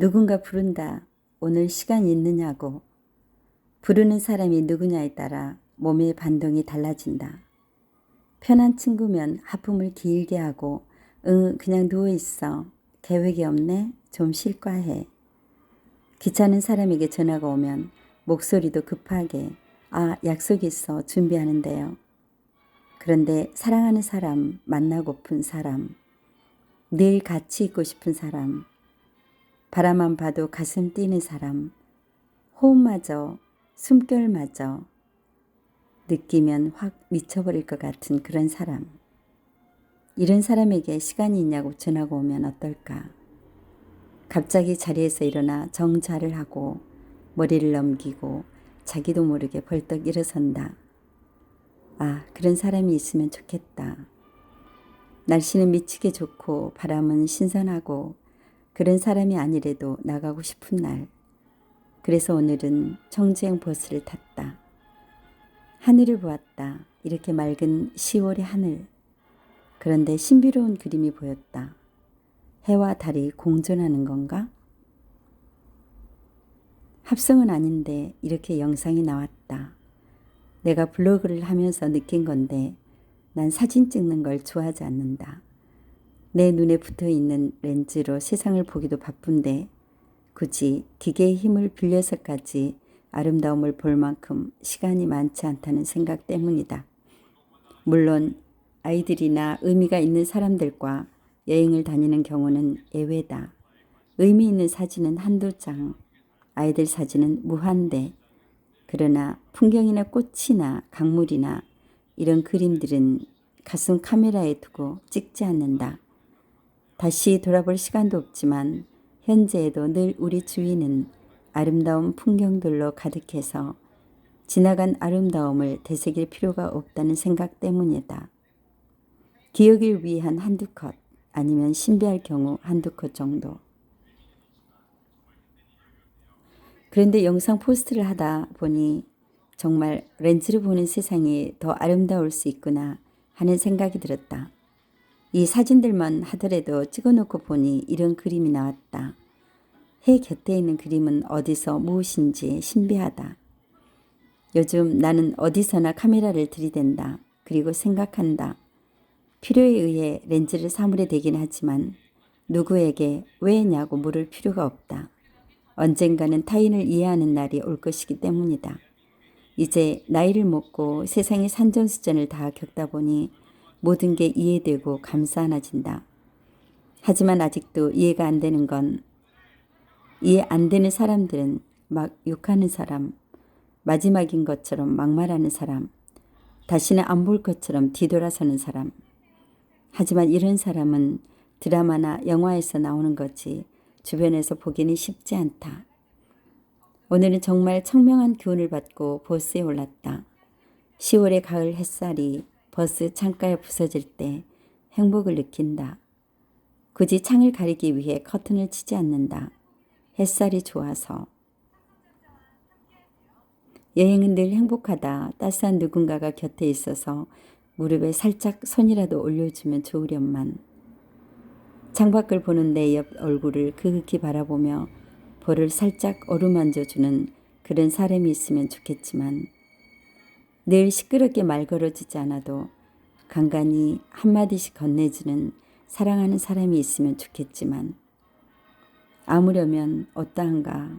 누군가 부른다. 오늘 시간 있느냐고. 부르는 사람이 누구냐에 따라 몸의 반동이 달라진다. 편한 친구면 하품을 길게 하고, 응, 그냥 누워있어. 계획이 없네? 좀 쉴까 해. 귀찮은 사람에게 전화가 오면 목소리도 급하게, 아, 약속 있어. 준비하는데요. 그런데 사랑하는 사람, 만나고픈 사람, 늘 같이 있고 싶은 사람, 바라만 봐도 가슴 뛰는 사람, 호흡마저, 숨결마저 느끼면 확 미쳐버릴 것 같은 그런 사람. 이런 사람에게 시간이 있냐고 전화가 오면 어떨까? 갑자기 자리에서 일어나 정자를 하고 머리를 넘기고 자기도 모르게 벌떡 일어선다. 아, 그런 사람이 있으면 좋겠다. 날씨는 미치게 좋고 바람은 신선하고 그런 사람이 아니래도 나가고 싶은 날. 그래서 오늘은 청주행 버스를 탔다. 하늘을 보았다. 이렇게 맑은 10월의 하늘. 그런데 신비로운 그림이 보였다. 해와 달이 공존하는 건가? 합성은 아닌데 이렇게 영상이 나왔다. 내가 블로그를 하면서 느낀 건데 난 사진 찍는 걸 좋아하지 않는다. 내 눈에 붙어 있는 렌즈로 세상을 보기도 바쁜데 굳이 기계의 힘을 빌려서까지 아름다움을 볼 만큼 시간이 많지 않다는 생각 때문이다. 물론 아이들이나 의미가 있는 사람들과 여행을 다니는 경우는 예외다. 의미 있는 사진은 한두 장, 아이들 사진은 무한대. 그러나 풍경이나 꽃이나 강물이나 이런 그림들은 가슴 카메라에 두고 찍지 않는다. 다시 돌아볼 시간도 없지만 현재에도 늘 우리 주위는 아름다운 풍경들로 가득해서 지나간 아름다움을 되새길 필요가 없다는 생각 때문이다. 기억을 위한 한두 컷 아니면 신비할 경우 한두 컷 정도. 그런데 영상 포스트를 하다 보니 정말 렌즈를 보는 세상이 더 아름다울 수 있구나 하는 생각이 들었다. 이 사진들만 하더라도 찍어놓고 보니 이런 그림이 나왔다. 해 곁에 있는 그림은 어디서 무엇인지 신비하다. 요즘 나는 어디서나 카메라를 들이댄다. 그리고 생각한다. 필요에 의해 렌즈를 사물에 대긴 하지만 누구에게 왜냐고 물을 필요가 없다. 언젠가는 타인을 이해하는 날이 올 것이기 때문이다. 이제 나이를 먹고 세상의 산전수전을 다 겪다 보니 모든 게 이해되고 감사하나진다. 하지만 아직도 이해가 안 되는 건 이해 안 되는 사람들은 막 욕하는 사람, 마지막인 것처럼 막말하는 사람, 다시는 안 볼 것처럼 뒤돌아서는 사람. 하지만 이런 사람은 드라마나 영화에서 나오는 거지 주변에서 보기는 쉽지 않다. 오늘은 정말 청명한 기운을 받고 버스에 올랐다. 10월의 가을 햇살이 버스 창가에 부서질 때 행복을 느낀다. 굳이 창을 가리기 위해 커튼을 치지 않는다. 햇살이 좋아서. 여행은 늘 행복하다. 따스한 누군가가 곁에 있어서 무릎에 살짝 손이라도 올려주면 좋으련만. 창밖을 보는 내 옆 얼굴을 그윽히 바라보며 볼을 살짝 어루만져주는 그런 사람이 있으면 좋겠지만 늘 시끄럽게 말 걸어주지 않아도 간간히 한마디씩 건네주는 사랑하는 사람이 있으면 좋겠지만 아무려면 어떠한가.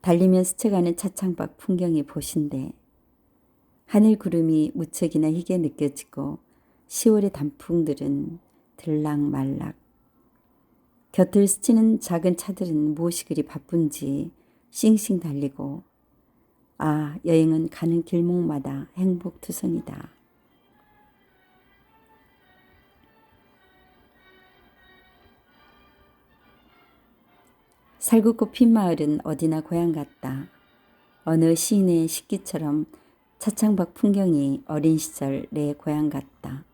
달리면 스쳐가는 차창밖 풍경이 보신데 하늘 구름이 무척이나 희게 느껴지고 10월의 단풍들은 들락말락. 곁을 스치는 작은 차들은 무엇이 그리 바쁜지 싱싱 달리고 아 여행은 가는 길목마다 행복투성이다. 살구꽃 핀 마을은 어디나 고향 같다. 어느 시인의 식기처럼 차창밖 풍경이 어린 시절 내 고향 같다.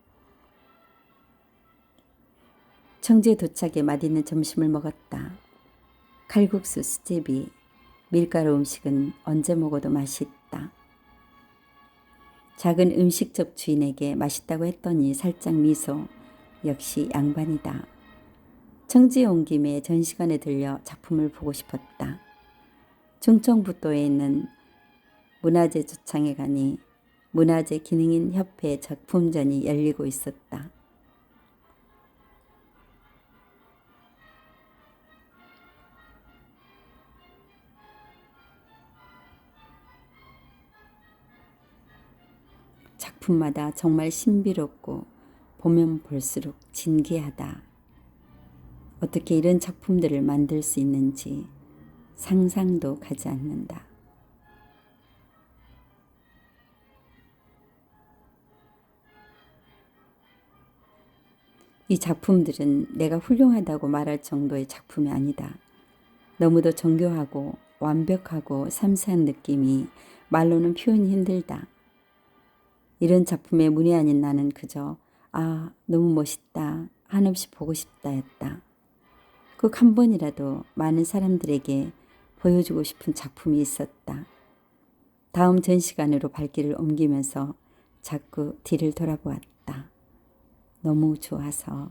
청주에 도착해 맛있는 점심을 먹었다. 칼국수, 수제비, 밀가루 음식은 언제 먹어도 맛있다. 작은 음식점 주인에게 맛있다고 했더니 살짝 미소, 역시 양반이다. 청지에 온 김에 전시관에 들려 작품을 보고 싶었다. 충청북도에 있는 문화재 주창에 가니 문화재 기능인 협회 작품전이 열리고 있었다. 작품마다 정말 신비롭고 보면 볼수록 진귀하다. 어떻게 이런 작품들을 만들 수 있는지 상상도 가지 않는다. 이 작품들은 내가 훌륭하다고 말할 정도의 작품이 아니다. 너무도 정교하고 완벽하고 섬세한 느낌이 말로는 표현이 힘들다. 이런 작품에 문이 아닌 나는 그저 아 너무 멋있다 한없이 보고 싶다 했다. 꼭 한 번이라도 많은 사람들에게 보여주고 싶은 작품이 있었다. 다음 전시관으로 발길을 옮기면서 자꾸 뒤를 돌아보았다. 너무 좋아서.